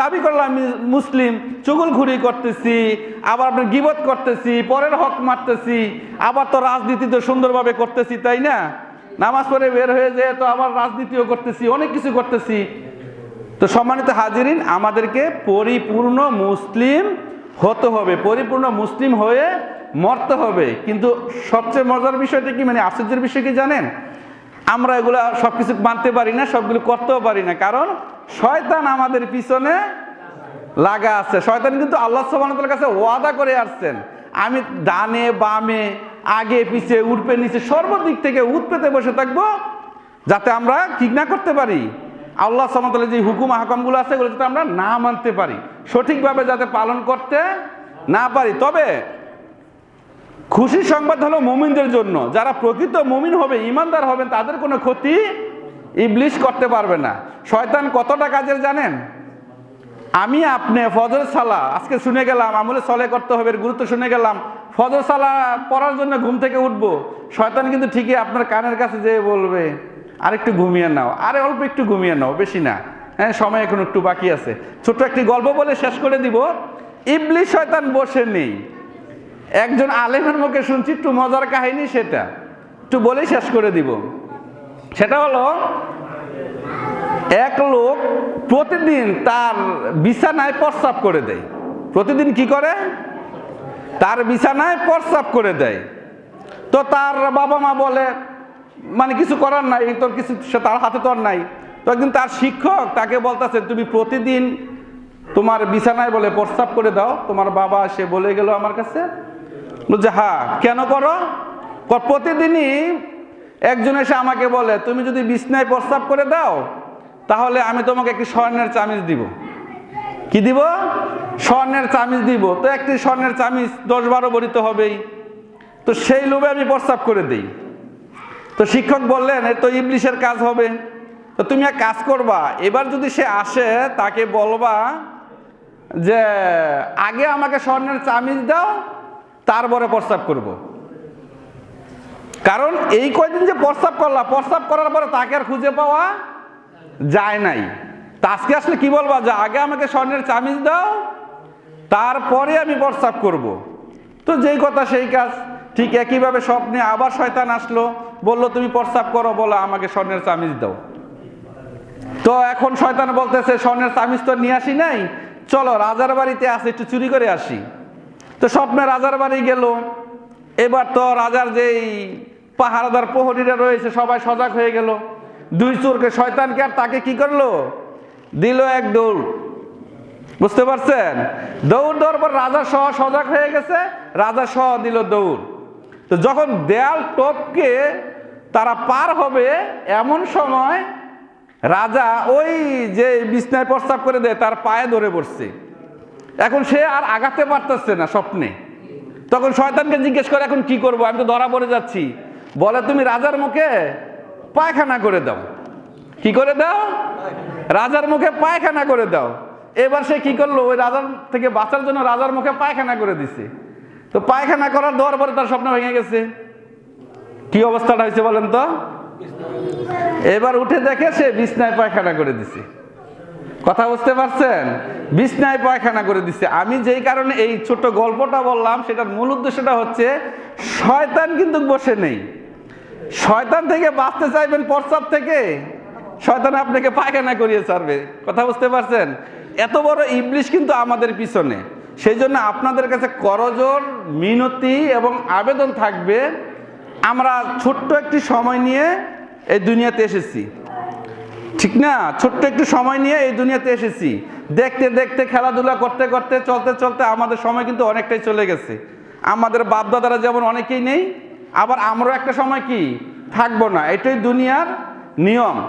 দাবি করলাম মুসলিম, চুগলখুরি করতেছি, আবার আপনার গিবত করতেছি, পরের হক মারতেছি, আবার তো রাজনীতি তো সুন্দরভাবে করতেছি, তাই না? নামাজ পড়ে বের হয়ে যেয়ে তো আবার রাজনীতিও করতেছি, অনেক কিছু করতেছি। তো সম্মানিত হাজিরিন, আমাদেরকে পরিপূর্ণ মুসলিম হতে হবে, পরিপূর্ণ মুসলিম হয়ে মরতে হবে। কিন্তু সবচেয়ে মজার বিষয়টা কি মানে আশ্চর্যের বিষয় কি জানেন? আমরা এগুলো সব কিছু মানতে পারি না, সবগুলো করতেও পারি না। কারণ শয়তান আমাদের পিছনে লাগা আছে। শয়তান কিন্তু আল্লাহ সুবহানাহুর কাছে ওয়াদা করে আসছেন। আমি ডানে বামে আগে পিছে উঠপে নিচে সর্বদিক থেকে উৎপেতে বসে থাকব, যাতে আমরা ঠিক না করতে পারি। আল্লাহ সামতালে যে হুকুম হাকামগুলো আছে, এগুলো যাতে আমরা না মানতে পারি। সঠিকভাবে যাতে পালন করতে না পারি। তবে খুশির সংবাদ হলো মুমিনদের জন্য। যারা প্রকৃত মুমিন হবে, ইমানদার হবেন, তাদের কোনো ক্ষতি ইবলিশ করতে পারবে না। শয়তান কতটা কাজের জানেন? আমি আপনি ফজর সালা, আজকে শুনে গেলাম, আমলে সলে করতে হবে গুরুত্ব শুনে গেলাম। ফজর সালা পড়ার জন্য ঘুম থেকে উঠবো। শয়তান কিন্তু ঠিকই আপনার কানের কাছে যেয়ে বলবে আর একটু ঘুমিয়ে নাও। আরে অল্প একটু ঘুমিয়ে নাও, বেশি না। হ্যাঁ সময় এখন একটু বাকি আছে। ছোট্ট একটি গল্প বলে শেষ করে দিব। ইবলিশ শয়তান বসে নেই। একজন আলেমের মুখে শুনছি, একটু মজার কাহিনী সেটা। একটু বলেই শেষ করে দিব। সেটা হলো, এক লোক প্রতিদিন তার বিছানায় প্রস্রাব করে দেয়। প্রতিদিন কি করে? তার বিছানায় প্রস্রাব করে দেয়। তো তার বাবা মা বলে মানে কিছু করার নাই তোর কিছু, সে তার হাতে তো আর নাই। তো একদিন তার শিক্ষক তাকে বলতেছে তুমি প্রতিদিন তোমার বিছানায় বলে প্রস্রাব করে দাও। তোমার বাবা সে বলে গেল আমার কাছে, বলছে হ্যাঁ কেন করো, প্রতিদিনই একজন এসে আমাকে বলে, তুমি যদি বিছনায় প্রস্রাব করে দাও, তাহলে আমি তোমাকে একটি স্বর্ণের চামিজ দিব। কি দিব? স্বর্ণের চামিজ দিব। তো একটি স্বর্ণের চামিজ দশ বারো বড়িতে হবেই। তো সেই লোভে আমি প্রস্তাব করে দিই। তো শিক্ষক বললেন, এ তো ইবলিশের কাজ হবে। তো তুমি এক কাজ করবা, এবার যদি সে আসে, তাকে বলবা যে, আগে আমাকে স্বর্ণের চামিজ দাও, তারপরে প্রস্তাব করব। কারণ এই কয়দিন যে প্রস্তাব করলা, প্রস্তাব করার পরে তাকে আর খুঁজে পাওয়া যায় নাই। তা আজকে আসলে কি বলবা? যে আগে আমাকে স্বর্ণের চামিজ দাও, তারপরে আমি প্রস্তাব করব। তো যেই কথা সেই কাজ। ঠিক একইভাবে স্বপ্নে আবার শয়তান আসলো, বলল, তুমি প্রস্তাব করো, বলো, আমাকে স্বর্ণের চামিজ দাও। তো এখন শয়তান বলতেছে, স্বর্ণের চামিজ তো নিয়ে আসি নাই। চলো, রাজার বাড়িতে আসে, একটু চুরি করে আসি। তো স্বপ্নে রাজার বাড়ি গেল। এবার তো রাজার যেই পাহারাদার প্রহরীরা রয়েছে, সবাই সজাগ হয়ে গেল। দুই চোরকে শয়তানকে আর তাকে কি করল? দিল এক দৌড়। বুঝতে পারছেন? দৌড় দেওয়ার পর রাজা সহ সজাগ হয়ে গেছে, রাজা সহ দিল দৌড়। তো যখন দেয়াল টপকে তারা পার হবে, এমন সময় রাজা ওই যে বিছনায় প্রস্তাব করে দেয়, তার পায়ে ধরে পড়ছে। এখন সে আর আগাতে পারতেছে না স্বপ্নে। তখন শয়তানকে জিজ্ঞেস করে, এখন কি করব? আমি তো ধরা পড়ে যাচ্ছি। বলে, তুমি রাজার মুখে পায়খানা করে দাও। কি করে দাও? রাজার মুখে পায়খানা করে দাও। এবার সে কি করল? ওই রাজার থেকে বাঁচার জন্য রাজার মুখে পায়খানা করে দিছে। তো পায়খানা করার দেওয়ার পরে তার স্বপ্ন ভেঙে গেছে। কি অবস্থাটা হয়েছে বলেন তো? এবার উঠে দেখে সে বিছনায় পায়খানা করে দিছে। কথা বুঝতে পারছেন? বিছনায় পায়খানা করে দিচ্ছে আমি যেই কারণে এই ছোট গল্পটা বললাম, সেটার মূল উদ্দেশ্যটা হচ্ছে, শয়তান কিন্তু বসে নেই। শয়তান থেকে বাঁচতে চাইবেন প্রস্তাব থেকে? শয়তান আপনাকে পায়খানা করিয়ে ছাড়বে। কথা বুঝতে পারছেন? এত বড় ইবলিশ কিন্তু আমাদের পিছনে। সেই জন্য আপনাদের কাছে করজোর, মিনতি এবং আবেদন থাকবে। আমরা ছোট্ট একটি সময় নিয়ে এই দুনিয়াতে এসেছি। ঠিক না? ছোট্ট একটু সময় নিয়ে এই দুনিয়াতে এসেছি। দেখতে দেখতে, খেলাধুলা করতে করতে, চলতে চলতে আমাদের সময় কিন্তু অনেকটাই চলে গেছে। আমাদের বাপদাদারা যেমন অনেকেই নেই আবার আমরা একটা সময় কি? থাকব না। এটাই দুনিয়ার নিয়ম।